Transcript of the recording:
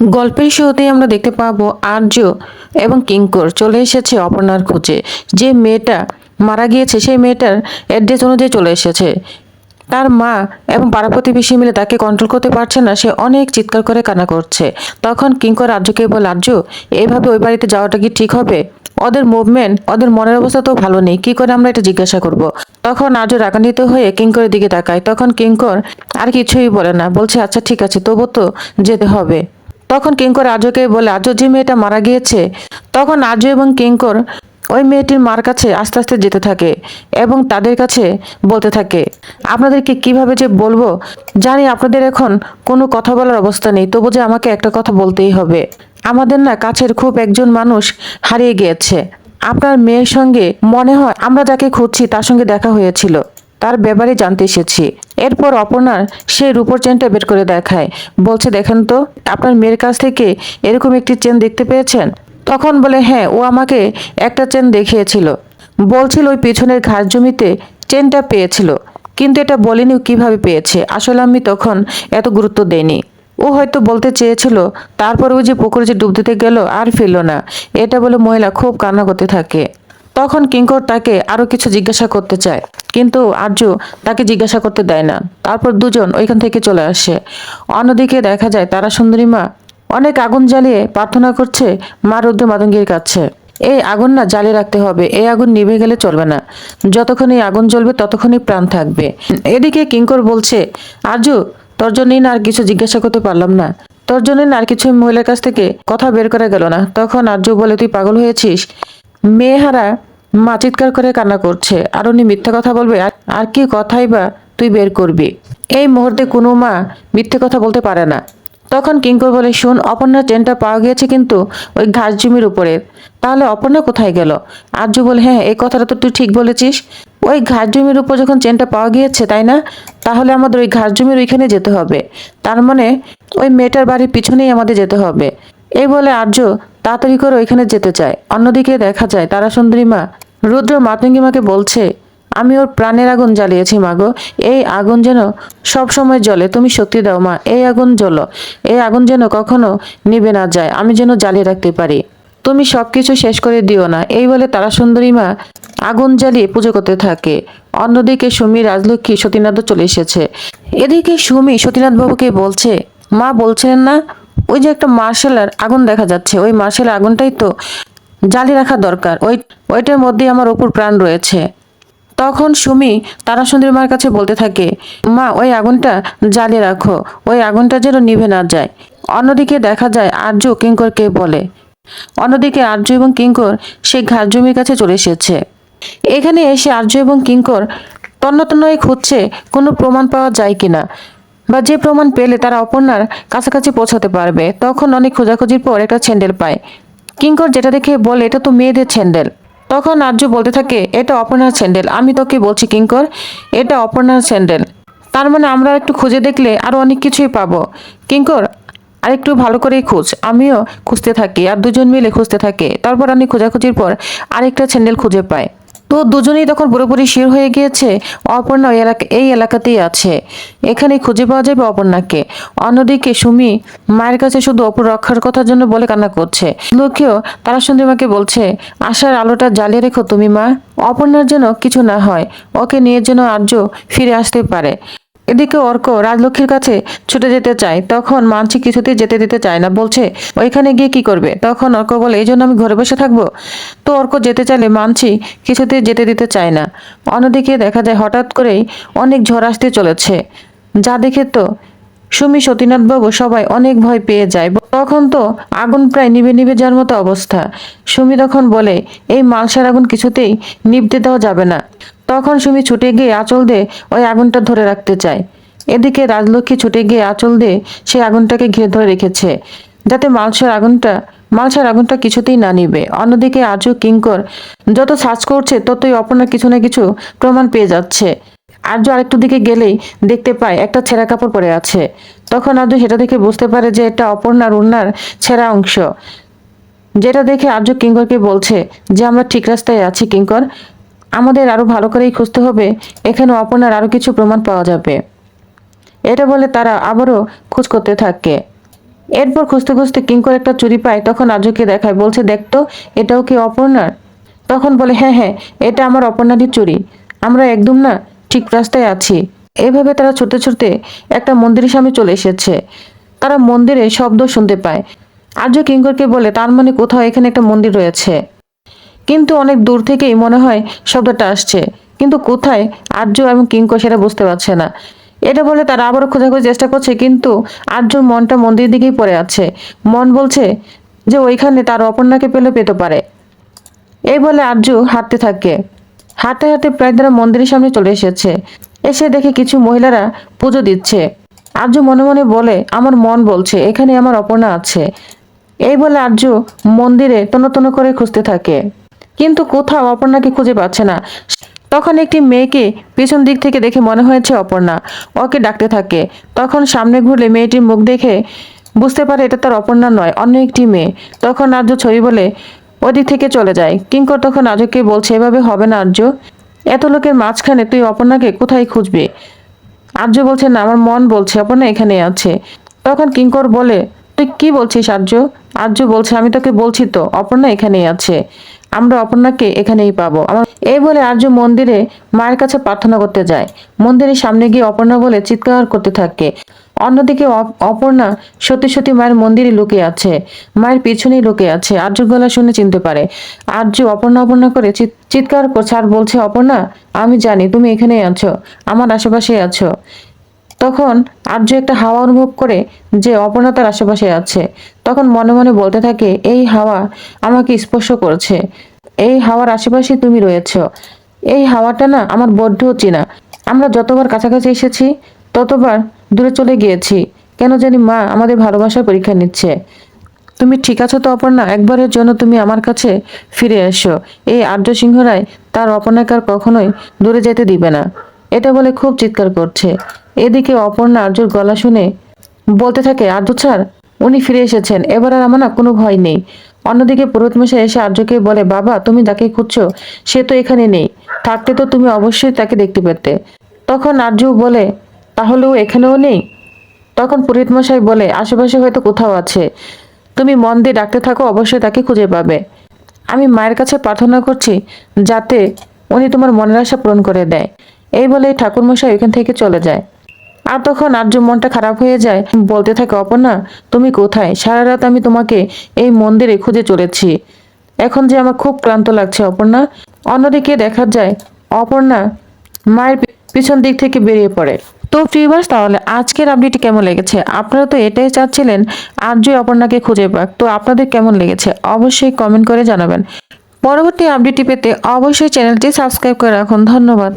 গল্পের শুরুতেই আমরা দেখতে পাবো আর্য এবং কিঙ্কর চলে এসেছে অপর্ণার খোঁজে। যে মেয়েটা মারা গিয়েছে, সেই মেয়েটার অ্যাড্রেস অনুযায়ী চলে এসেছে। তার মা এবং পাড়া প্রতিবেশী মিলে তাকে কন্ট্রোল করতে পারছে না, সে অনেক চিৎকার করে কান্না করছে। তখন কিঙ্কর আর্যকে বলে, আর্য এইভাবে ওই বাড়িতে যাওয়াটা কি ঠিক হবে? ওদের মুভমেন্ট ওদের মনের অবস্থা তো ভালো নেই, কি করে আমরা এটা জিজ্ঞাসা করব? তখন আর্য রাগান্বিত হয়ে কিঙ্করের দিকে তাকায়। তখন কিঙ্কর আর কিছুই বলে না, বলছে আচ্ছা ঠিক আছে, তবু তো যেতে হবে। তখন কিঙ্কর আজকে বলে আজ যে মেয়েটা মারা গিয়েছে, তখন আজ এবং কিঙ্কর ওই মেয়েটির মার কাছে আস্তে আস্তে যেতে থাকে এবং তাদের কাছে বলতে থাকে, আপনাদেরকে কীভাবে যে বলব? জানি আপনাদের এখন কোনো কথা বলার অবস্থা নেই, তবু যে আমাকে একটা কথা বলতেই হবে। আমাদের না কাছের খুব একজন মানুষ হারিয়ে গিয়েছে। আপনার মেয়ের সঙ্গে মনে হয় আমরা যাকে খুঁজছি তার সঙ্গে দেখা হয়েছিল, তার ব্যাপারে জানতে এসেছি। এরপর অপর্ণার সেই রূপোর চেনটা বের করে দেখায়। বলছে, দেখেন তো, আপনার মেয়ের কাছ থেকে এরকম একটি চেন দেখতে পেয়েছেন? তখন বলে হ্যাঁ ও আমাকে একটা চেন দেখিয়েছিল। বলছিল ওই পিছনের ঘাস জমিতে চেনটা পেয়েছিল, কিন্তু এটা বলিনি কীভাবে পেয়েছে। আসলে আমি তখন এত গুরুত্ব দেইনি। ও হয়তো বলতে চেয়েছিল, তারপর ও যে পুকুরে যে ডুব দিতে গেল আর ফেলল না। এটা বলে মহিলা খুব কান্না করতে থাকে। তখন কিঙ্কর তাকে আরও কিছু জিজ্ঞাসা করতে চায়। কিন্তু আর্য তাকে জিজ্ঞাসা করতে দেয় না। তারপর দুজন ওইখান থেকে চলে আসে। অন্যদিকে দেখা যায়, তারা সুন্দরী মা অনেক আগুন জ্বালিয়ে প্রার্থনা করছে মা রুদ্র মাতঙ্গীর কাছে। এই আগুন না জ্বালিয়ে রাখতে হবে। এই আগুন নিভে গেলে চলবে না। যতক্ষণ এই আগুন জ্বলবে ততক্ষণই প্রাণ থাকবে। এদিকে কিঙ্কর বলছে, আর্য, তোর জন্যই না আর কিছু জিজ্ঞাসা করতে পারলাম না। তোর জন্য না আর কিছু মহিলার কাছ থেকে কথা বের করা গেল না। তখন আর্য বলে, তুই পাগল হয়েছিস? মেয়েহারা মা চিৎকার করে কান্না করছে। আর উনি মিথ্যা কথা বলবে আর- কি কথাই বা তুই বের করবি। এই মুহূর্তে কোনো মা মিথ্যে কথা বলতে পারে না। তখন কিঙ্কর বলে, শোন, অপর্ণার চেনটা পাওয়া গিয়েছে কিন্তু ওই ঘাস জমির উপরে। তাহলে অপর্ণা কোথায় গেল? আর্য বলে হ্যাঁ এই কথাটা তো তুই ঠিক বলেছিস। ওই ঘাস জমির উপর যখন চেনটা পাওয়া গিয়েছে, তাই না? তাহলে আমাদের ওই ঘাস জমির ওইখানে যেতে হবে। তার মানে ওই মেয়েটার বাড়ির পিছনেই আমাদের যেতে হবে। এই বলে আর্য তাড়াতাড়ি করে ওইখানে যেতে চায়। অন্যদিকে দেখা যায় তারা সুন্দরী মা রুদ্র মাতঙ্গিমাকে বলছে, আমি ওর প্রাণের আগুন জ্বালিয়েছি মাগো এই আগুন যেন সব সময় জ্বলে। তুমি শক্তি দাও মা, এই আগুন জ্বলো। এই আগুন যেন কখনো নিবে না যায়। আমি যেন জ্বালিয়ে রাখতে পারি। তুমি সবকিছু শেষ করে দিও না। এই বলে তারা সুন্দরী মা আগুন জ্বালিয়ে পুজো করতে থাকে। অন্যদিকে সুমি, রাজলক্ষ্মী, সতীনাথও চলে এসেছে। এদিকে সুমি সতীনাথ বাবুকে বলছে, মা বলছিলেন না ওই যে একটা মার্শালার আগুন দেখা যাচ্ছে। ওই মার্শাল আগুনটাই তো জ্বালিয়ে রাখা দরকার। ওই, ওইটার মধ্যেই আমার অপুর প্রাণ রয়েছে। তখন সুমি তারা সুন্দরী মার কাছে বলতে থাকে, মা, ওই আগুনটা জ্বালিয়ে রাখো। ওই আগুনটা যেন নিভে না যায়। অন্যদিকে দেখা যায় আর্য কিঙ্করকে বলে, অন্যদিকে আর্য এবং কিঙ্কর সেই ঘাস জমির কাছে চলে এসেছে। এখানে এসে আর্য এবং কিঙ্কর তন্ন তন্ন খুঁজছে কোনো প্রমাণ পাওয়া যায় কিনা। বা যে প্রমাণ পেলে তারা অপর্ণার কাছাকাছি পৌঁছাতে পারবে, তখন অনেক খোঁজাখুঁজির পর একটা ছেন্ডেল পায়। কিঙ্কর যেটা দেখে বলে, এটা তো মেয়েদের ছেন্ডেল তখন আর্য বলতে থাকে, এটা অপর্ণার স্যান্ডেল আমি তোকে বলছি কিঙ্কর, এটা অপর্ণার স্যান্ডেল তার মানে আমরা একটু খুঁজে দেখলে আরও অনেক কিছুই পাবো। কিঙ্কর আর একটু ভালো করেই খোঁজ, আমিও খুঁজতে থাকি, আর দুজন মিলে খুঁজতে থাকে। তারপর আমি খোঁজাখুঁজির পর আরেকটা স্যান্ডেল খুঁজে পাই তো দুজনেই তখন পুরোপুরি শির হয়ে গিয়েছে। অপর্ণা এলাকা এই এলাকাতেই আছে। এখানে খুঁজে পাওয়া যাবে অপর্ণাকে। অন্যদিকে সুমি মায়ের কাছে শুধু অপর রক্ষার কথার জন্য বলে কান্না করছে। লোকেও তারা সুন্দরীমাকে বলছে, আশার আলোটা জ্বালিয়ে রেখো তুমি মা। অপর্ণার যেন কিছু না হয়, ওকে নিয়ে যেন আর্য ফিরে আসতে পারে। এদিকে অর্ক রাজলক্ষ্মীর কাছে ছুটে যেতে চায়, তখন মানসি কিছুতেই যেতে দিতে চায় না, বলছে, ওইখানে গিয়ে কি করবে? তখন অর্ক বলে, এই জন্য আমি ঘরে বসে থাকব? তো অর্ক যেতে চাইলে মানসি কিছুতেই যেতে দিতে চায় না। অন্যদিকে দেখা যায় হঠাৎ করেই অনেক ঝড় আসতে চলেছে। যা দেখে তো সুমি, সতীনাথ বাবু সবাই অনেক ভয় পেয়ে যায়। তখন তো আগুন প্রায় নিবে নিবে যাওয়ার মতো অবস্থা। সুমি তখন বলে, এই মালসার আগুন কিছুতেই নিভতে দেওয়া যাবে না। তখন সুমি ছুটে গিয়ে আঁচল দিয়ে ওই আগুনটা ধরে রাখতে চায়। এদিকে রাজলক্ষ্মী ছুটে গিয়ে আঁচল দিয়ে সেই আগুনটাকে ঘিরে ধরে রেখেছে, যাতে মালসার আগুনটা মালসার আগুনটা কিছুতেই না নিবে। অন্যদিকে আজও কিঙ্কর যত সার্চ করছে, ততই অপর্ণার কিছু না কিছু প্রমাণ পেয়ে যাচ্ছে। আর্য আরেকটু দিকে গেলেই দেখতে পায় একটা ছেঁড়া কাপড় পরে আছে। তখন আর্য সেটা দেখে বুঝতে পারে যে এটা অপর্ণার উন্নার ছেঁড়া অংশ। যেটা দেখে আর্য কিঙ্করকে বলছে যে, আমরা ঠিক রাস্তায় আছি কিঙ্কর। আমাদের আরও ভালো করেই খুঁজতে হবে, এখানে অপর্ণার আরও কিছু প্রমাণ পাওয়া যাবে। এটা বলে তারা আবারও খোঁজ করতে থাকে। এরপর খুঁজতে খুঁজতে কিঙ্কর একটা চুরি পায়, তখন আর্যকে দেখায়, বলছে দেখতো এটাও কি অপর্ণার? তখন বলে হ্যাঁ হ্যাঁ এটা আমার অপর্ণারই চুরি। আমরা একদম না, ঠিক রাস্তায় আছি। এভাবে তারা ছুটতে ছুটতে একটা মন্দিরের সামনে চলে এসেছে। তারা মন্দিরে শব্দ শুনতে পায়। আর্য কিঙ্করকে বলে, তার মানে কোথাও এখানে একটা মন্দির রয়েছে। কিন্তু অনেক দূর থেকেই মনে হয় শব্দটা আসছে। কিন্তু কোথায়? আর্য এবং কিঙ্কর সেটা বুঝতে পারছে না। এটা বলে তারা আবারও খোঁজাখুঁজি চেষ্টা করছে, কিন্তু আর্যর মনটা মন্দির দিকেই পড়ে আছে। মন বলছে যে ওইখানে তার অপর্ণাকে পেলে পেতে পারে। এই বলে আর্য হাঁটতে থাকে। হাঁটতে হাঁটতে প্রায় তারা মন্দিরের সামনে চলে এসেছে। এসে দেখে কিছু মহিলারা পুজো দিচ্ছে। আর্য মনে মনে বলে, আমার মন বলছে, এখানে আমার অপর্ণা আছে। এই বলে আর্য মন্দিরে তন্ন করে খুঁজতে থাকে। কিন্তু কোথাও অপর্ণাকে খুঁজে পাচ্ছে না। তখন একটি মেয়েকে পিছন দিক থেকে দেখে মনে হয়েছে অপর্ণা। ওকে ডাকতে থাকে। তখন সামনে ঘুরলে মেয়েটির মুখ দেখে বুঝতে পারে এটা তার অপর্ণা নয়, অন্য একটি মেয়ে। তখন আর্য ছবি বলে ওদিক থেকে চলে যায়। কিঙ্কর তখন আর্যকে বলছে, এভাবে হবে না আর্য। এত লোকের মাঝখানে তুই অপর্ণাকে কোথায় খুঁজবি? আর্য বলছে, না, আমার মন বলছে, অপর্ণা এখানে আছে। তখন কিঙ্কর বলে, তুই কি বলছিস আর্য? আর্য বলছে, আমি তোকে বলছি তো, অপর্ণা এখানেই আছে। আমরা অপর্ণাকে এখানেই পাবো। এই বলে আর্য মন্দিরে মায়ের কাছে প্রার্থনা করতে যায়। মন্দিরের সামনে গিয়ে অপর্ণা বলে চিৎকার করতে থাকে। অন্যদিকে অপ- অপর্ণা সত্যি সত্যি মায়ের মন্দিরে লুকিয়ে আছে। মায়ের পিছনেই লুকিয়ে আছে। আর্য গলা শুনে চিনতে পারে। আর্য অপর্ণা অপর্ণা করে চিৎ- চিৎকার করছে আর বলছে, অপর্ণা, আমি জানি তুমি এখানেই আছো। আমার আশেপাশেই আছো। তখন আর্য একটা হাওয়া অনুভব করে যে অপর্ণা তার আশেপাশে আছে। তখন মনে মনে বলতে থাকে, এই হাওয়া আমাকে স্পর্শ করছে। এই হাওয়ার আশেপাশে তুমি রয়েছ। এই হাওয়াটা না আমার বড্ড চেনা। আমরা যতবার কাছাকাছি এসেছি, ততবার দূরে চলে গিয়েছি। কেন জানি মা আমাদের ভালোবাসার পরীক্ষা নিচ্ছে। তুমি ঠিক আছো তো অপর্ণা? একবারের জন্য তুমি আমার কাছে ফিরে এসো। এই আর্য সিংহ রায় তার অপর্ণাকার কখনোই দূরে যেতে দিবে না। এটা বলে খুব চিৎকার করছে। এদিকে অপর্ণা আর্যর গলা শুনে বলতে থাকে, আর্য স্যার, উনি ফিরে এসেছেন। এবার আর আমার না কোনো ভয় নেই। অন্যদিকে পুরোহিত মশাই এসে আর্যকে বলে, বাবা, তুমি যাকে খুঁজছো, সে তো এখানে নেই। থাকতে তো তুমি অবশ্যই তাকে দেখতে পেতে। তখন আর্য বলে, তাহলেও এখানেও নেই? তখন পুরোহিত মশাই বলে, আশেপাশে হয়তো কোথাও আছে। তুমি মন দিয়ে ডাকতে থাকো, অবশ্যই তাকে খুঁজে পাবে। আমি মায়ের কাছে প্রার্থনা করছি যাতে উনি তোমার মনের আশা পূরণ করে দেয়। এই বলে ঠাকুরমশাই ওইখান থেকে চলে যায়। আর তখন আর্য মনটা খারাপ হয়ে যায়। বলতে থাকে, অপর্ণা, তুমি কোথায়? সারা রাত আমি তোমাকে এই মন্দিরে খুঁজে চলেছি। এখন যে আমার খুব ক্লান্ত লাগছে, অপর্ণা। অন্যদিকে দেখা যায়, অপর্ণা, মায়ের পিছন দিক থেকে বেরিয়ে পড়ে। তো ফ্রিভার্স তাহলে আজকের আপডেটটি কেমন লেগেছে? আপনারা তো এটাই চাচ্ছিলেন, আর্যই অপর্ণাকে খুঁজে পাক। তো আপনাদের কেমন লেগেছে? অবশ্যই কমেন্ট করে জানাবেন। পরবর্তী আপডেটটি পেতে অবশ্যই চ্যানেলটি সাবস্ক্রাইব করে রাখুন। ধন্যবাদ।